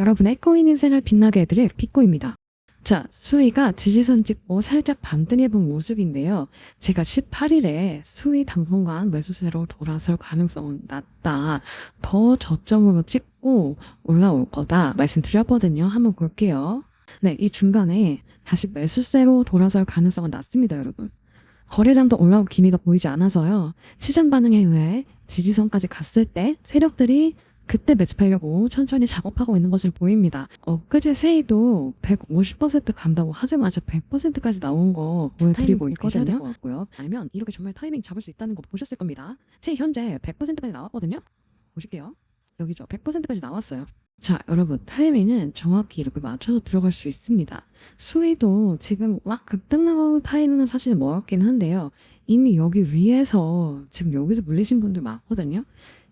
여러분의 코인 인생을 빛나게 해드릴 bitcoin입니다. 자, 수위가 지지선 찍고 살짝 반등해본 모습인데요. 제가 18일에 수위 당분간 매수세로 돌아설 가능성은 낮다. 더 저점으로 찍고 올라올 거다 말씀드렸거든요. 한번 볼게요. 네, 이 중간에 다시 매수세로 돌아설 가능성은 낮습니다, 여러분. 거래량도 올라올 기미가 보이지 않아서요. 시장 반응에 의해 지지선까지 갔을 때 세력들이 그때 매집하려고 천천히 작업하고 있는 것을 보입니다. 엊그제 세이도 150% 간다고 하자마자 100%까지 나온 거 보여드리고 있거든요. 같고요. 알면 이렇게 정말 타이밍 잡을 수 있다는 거 보셨을 겁니다. 세이 현재 100%까지 나왔거든요. 보실게요. 여기죠. 100%까지 나왔어요. 자, 여러분, 타이밍은 정확히 이렇게 맞춰서 들어갈 수 있습니다. 수위도 지금 막 급등 나온 타이밍은 사실 멀었긴 한데요. 이미 여기 위에서 지금 여기서 물리신 분들 많거든요.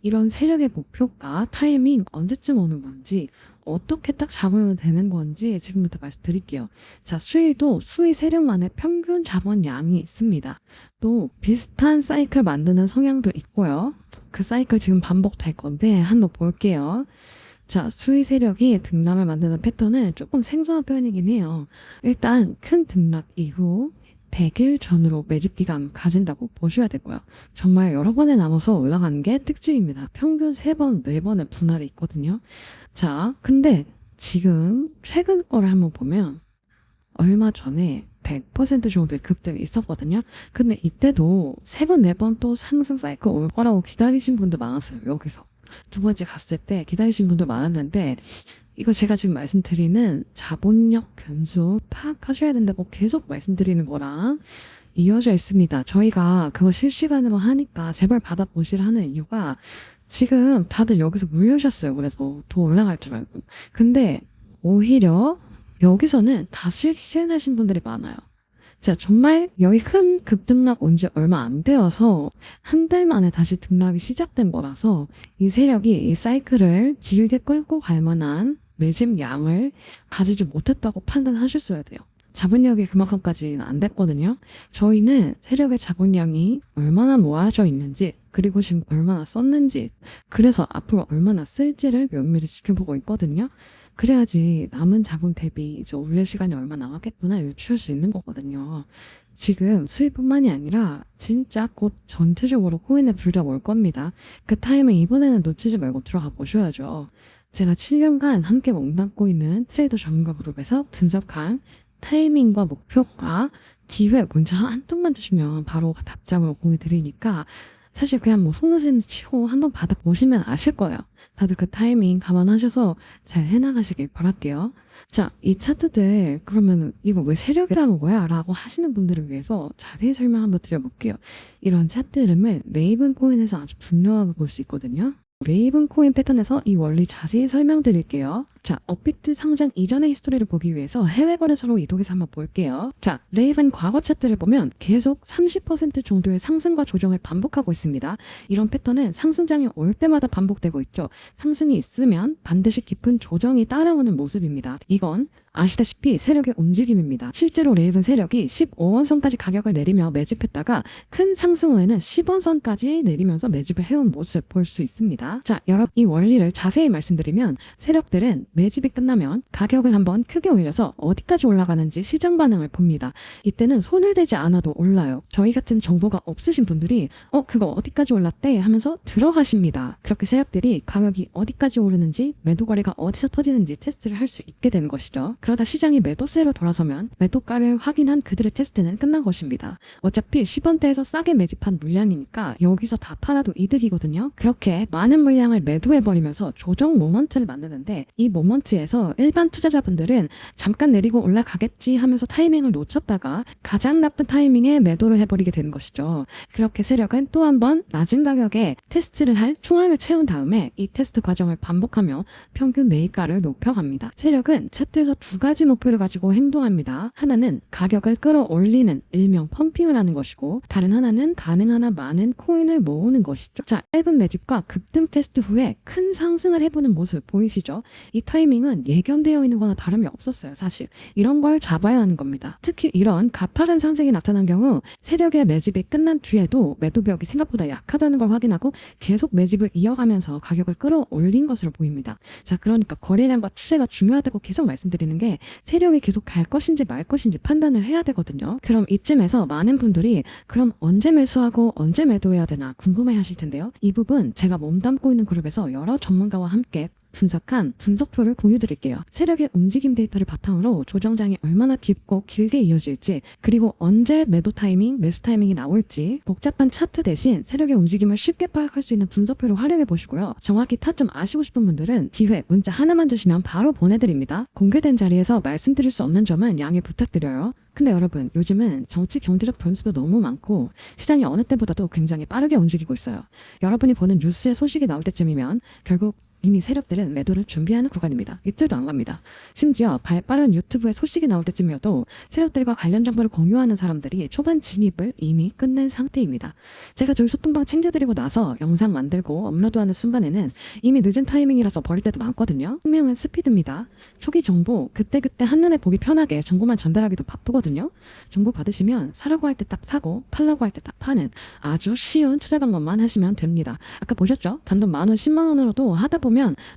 이런 세력의 목표가 타이밍 언제쯤 오는 건지 어떻게 딱 잡으면 되는 건지 지금부터 말씀드릴게요. 자, 수위도 수위 세력만의 평균 자본량이 있습니다. 또 비슷한 사이클 만드는 성향도 있고요. 그 사이클 지금 반복될 건데 한번 볼게요. 자, 수위 세력이 등락을 만드는 패턴은 조금 생소한 표현이긴 해요. 일단 큰 등락 이후 100일 전으로 매집 기간 가진다고 보셔야 되고요. 정말 여러 번에 나눠서 올라가는 게 특징입니다. 평균 3번, 4번의 분할이 있거든요. 자, 근데 지금 최근 거를 한번 보면 얼마 전에 100% 정도의 급등이 있었거든요. 근데 이때도 3번, 4번 또 상승 사이클 올 거라고 기다리신 분들 많았어요. 여기서. 두 번째 갔을 때 기다리신 분들 많았는데 이거 제가 지금 말씀드리는 자본력 변수 파악하셔야 된다고 계속 말씀드리는 거랑 이어져 있습니다. 저희가 그거 실시간으로 하니까 제발 받아보시라 하는 이유가 지금 다들 여기서 물려셨어요. 그래서 더 올라갈 줄 알고. 근데 오히려 여기서는 다 실시하신 분들이 많아요. 자, 정말 여기 큰 급등락 온 지 얼마 안 되어서 한 달 만에 다시 등락이 시작된 거라서 이 세력이 이 사이클을 길게 끌고 갈 만한 매집 양을 가지지 못했다고 판단하셨어야 돼요. 자본력이 그만큼까지는 안 됐거든요. 저희는 세력의 자본량이 얼마나 모아져 있는지, 그리고 지금 얼마나 썼는지, 그래서 앞으로 얼마나 쓸지를 면밀히 지켜보고 있거든요. 그래야지 남은 자본 대비 이제 올릴 시간이 얼마 남았겠구나 유추할 수 있는 거거든요. 지금 수입뿐만이 아니라 진짜 곧 전체적으로 코인의 불작 올 겁니다. 그 타이밍 이번에는 놓치지 말고 들어가 보셔야죠. 제가 7년간 함께 몸담고 있는 트레이더 전문가 그룹에서 분석한 타이밍과 목표가 기회 문자 한 통만 주시면 바로 답장으로 공유 드리니까 사실 그냥 뭐 속눈썹 치고 한번 받아보시면 아실 거예요. 다들 그 타이밍 감안하셔서 잘 해나가시길 바랄게요. 자, 이 차트들 그러면 이거 왜 세력이라는 거야? 라고 하시는 분들을 위해서 자세히 설명 한번 드려볼게요. 이런 차트 이름을 레이븐 코인에서 아주 분명하게 볼 수 있거든요. 레이븐 코인 패턴에서 이 원리 자세히 설명드릴게요. 자, 업비트 상장 이전의 히스토리를 보기 위해서 해외 거래소로 이동해서 한번 볼게요. 자, 레이븐 과거 차트를 보면 계속 30% 정도의 상승과 조정을 반복하고 있습니다. 이런 패턴은 상승장이 올 때마다 반복되고 있죠. 상승이 있으면 반드시 깊은 조정이 따라오는 모습입니다. 이건 아시다시피 세력의 움직임입니다. 실제로 레이븐 세력이 15원선까지 가격을 내리며 매집했다가 큰 상승 후에는 10원선까지 내리면서 매집을 해온 모습 볼 수 있습니다. 자, 여러분 이 원리를 자세히 말씀드리면 세력들은 매집이 끝나면 가격을 한번 크게 올려서 어디까지 올라가는지 시장 반응을 봅니다. 이때는 손을 대지 않아도 올라요. 저희 같은 정보가 없으신 분들이 어 그거 어디까지 올랐대 하면서 들어가십니다. 그렇게 세력들이 가격이 어디까지 오르는지 매도 거래가 어디서 터지는지 테스트를 할 수 있게 되는 것이죠. 그러다 시장이 매도세로 돌아서면 매도가를 확인한 그들의 테스트는 끝난 것입니다. 어차피 10원대에서 싸게 매집한 물량이니까 여기서 다 팔아도 이득이거든요. 그렇게 많은 물량을 매도해버리면서 조정 모먼트를 만드는데 이 모먼트에서 일반 투자자분들은 잠깐 내리고 올라가겠지 하면서 타이밍을 놓쳤다가 가장 나쁜 타이밍에 매도를 해버리게 되는 것이죠. 그렇게 세력은 또 한 번 낮은 가격에 테스트를 할 총알을 채운 다음에 이 테스트 과정을 반복하며 평균 매입가를 높여갑니다. 세력은 차트에서 두 가지 목표를 가지고 행동합니다. 하나는 가격을 끌어올리는 일명 펌핑을 하는 것이고 다른 하나는 가능하나 많은 코인을 모으는 것이죠. 자, 짧은 매집과 급등 테스트 후에 큰 상승을 해보는 모습 보이시죠? 이 타이 타이밍은 예견되어 있는 거나 다름이 없었어요, 사실. 이런 걸 잡아야 하는 겁니다. 특히 이런 가파른 상승이 나타난 경우 세력의 매집이 끝난 뒤에도 매도벽이 생각보다 약하다는 걸 확인하고 계속 매집을 이어가면서 가격을 끌어올린 것으로 보입니다. 자, 그러니까 거래량과 추세가 중요하다고 계속 말씀드리는 게 세력이 계속 갈 것인지 말 것인지 판단을 해야 되거든요. 그럼 이쯤에서 많은 분들이 그럼 언제 매수하고 언제 매도해야 되나 궁금해 하실 텐데요. 이 부분 제가 몸담고 있는 그룹에서 여러 전문가와 함께 분석한 분석표를 공유드릴게요. 세력의 움직임 데이터를 바탕으로 조정장이 얼마나 깊고 길게 이어질지, 그리고 언제 매도 타이밍, 매수 타이밍이 나올지 복잡한 차트 대신 세력의 움직임을 쉽게 파악할 수 있는 분석표를 활용해 보시고요. 정확히 타점 아시고 싶은 분들은 기회 문자 하나만 주시면 바로 보내드립니다. 공개된 자리에서 말씀드릴 수 없는 점은 양해 부탁드려요. 근데 여러분, 요즘은 정치 경제적 변수도 너무 많고 시장이 어느 때보다도 굉장히 빠르게 움직이고 있어요. 여러분이 보는 뉴스의 소식이 나올 때쯤이면 결국 이미 세력들은 매도를 준비하는 구간입니다. 이틀도 안 갑니다. 심지어 발빠른 유튜브에 소식이 나올 때쯤이어도 세력들과 관련 정보를 공유하는 사람들이 초반 진입을 이미 끝낸 상태입니다. 제가 저희 소통방 챙겨드리고 나서 영상 만들고 업로드하는 순간에는 이미 늦은 타이밍이라서 버릴 때도 많거든요. 분명한 스피드입니다. 초기 정보 그때그때 한눈에 보기 편하게 정보만 전달하기도 바쁘거든요. 정보 받으시면 사라고 할 때 딱 사고 팔라고 할 때 딱 파는 아주 쉬운 투자 방법만 하시면 됩니다. 아까 보셨죠? 단돈 만원, 10만 원으로도 하다 보면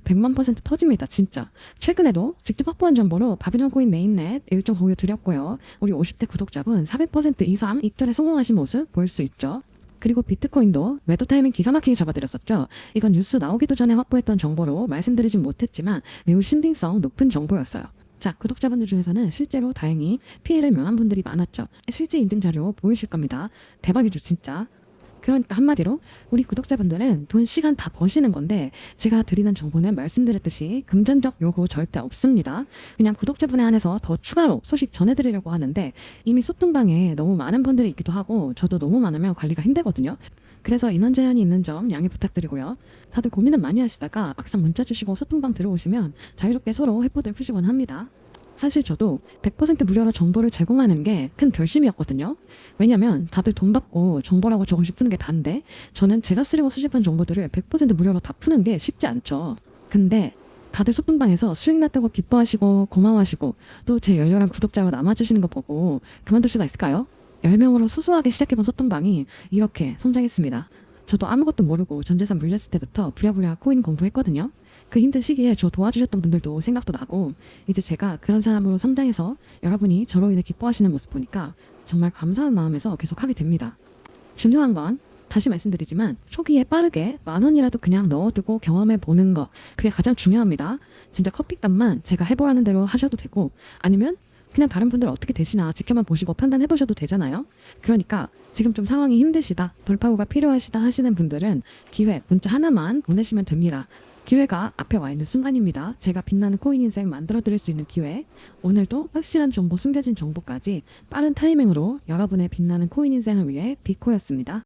100만 퍼센트 터집니다. 진짜. 최근에도 직접 확보한 정보로 바비론 코인 메인넷 일정 공유 드렸고요. 우리 50대 구독자분 400% 이상 입절에 성공하신 모습 볼 수 있죠. 그리고 비트코인도 매도 타이밍 기가 막히게 잡아드렸었죠. 이건 뉴스 나오기도 전에 확보했던 정보로 말씀드리진 못했지만 매우 신빙성 높은 정보였어요. 자, 구독자분들 중에서는 실제로 다행히 피해를 면한 분들이 많았죠. 실제 인증 자료 보이실 겁니다. 대박이죠, 진짜. 그러니까 한마디로 우리 구독자분들은 돈 시간 다 버시는 건데 제가 드리는 정보는 말씀드렸듯이 금전적 요구 절대 없습니다. 그냥 구독자분에 한해서 더 추가로 소식 전해드리려고 하는데 이미 소통방에 너무 많은 분들이 있기도 하고 저도 너무 많으면 관리가 힘들거든요. 그래서 인원 제한이 있는 점 양해 부탁드리고요. 다들 고민은 많이 하시다가 막상 문자 주시고 소통방 들어오시면 자유롭게 서로 해포들 푸시곤 합니다. 사실 저도 100% 무료로 정보를 제공하는 게 큰 결심이었거든요. 왜냐면 다들 돈 받고 정보라고 조금씩 푸는 게 다인데 저는 제가 쓰려고 수집한 정보들을 100% 무료로 다 푸는 게 쉽지 않죠. 근데 다들 소품방에서 수익 났다고 기뻐하시고 고마워하시고 또 제 열렬한 구독자와 남아주시는 거 보고 그만둘 수가 있을까요? 10명으로 수수하게 시작해본 소통방이 이렇게 성장했습니다. 저도 아무것도 모르고 전재산 물렸을 때부터 부랴부랴 코인 공부했거든요. 그 힘든 시기에 저 도와주셨던 분들도 생각도 나고 이제 제가 그런 사람으로 성장해서 여러분이 저로 인해 기뻐하시는 모습 보니까 정말 감사한 마음에서 계속 하게 됩니다. 중요한 건 다시 말씀드리지만 초기에 빠르게 만 원이라도 그냥 넣어두고 경험해 보는 거 그게 가장 중요합니다. 진짜 커피값만 제가 해보라는 대로 하셔도 되고 아니면 그냥 다른 분들 어떻게 되시나 지켜만 보시고 판단해 보셔도 되잖아요. 그러니까 지금 좀 상황이 힘드시다 돌파구가 필요하시다 하시는 분들은 기회 문자 하나만 보내시면 됩니다. 기회가 앞에 와 있는 순간입니다. 제가 빛나는 코인 인생 만들어 드릴 수 있는 기회. 오늘도 확실한 정보, 숨겨진 정보까지 빠른 타이밍으로 여러분의 빛나는 코인 인생을 위해 비코였습니다.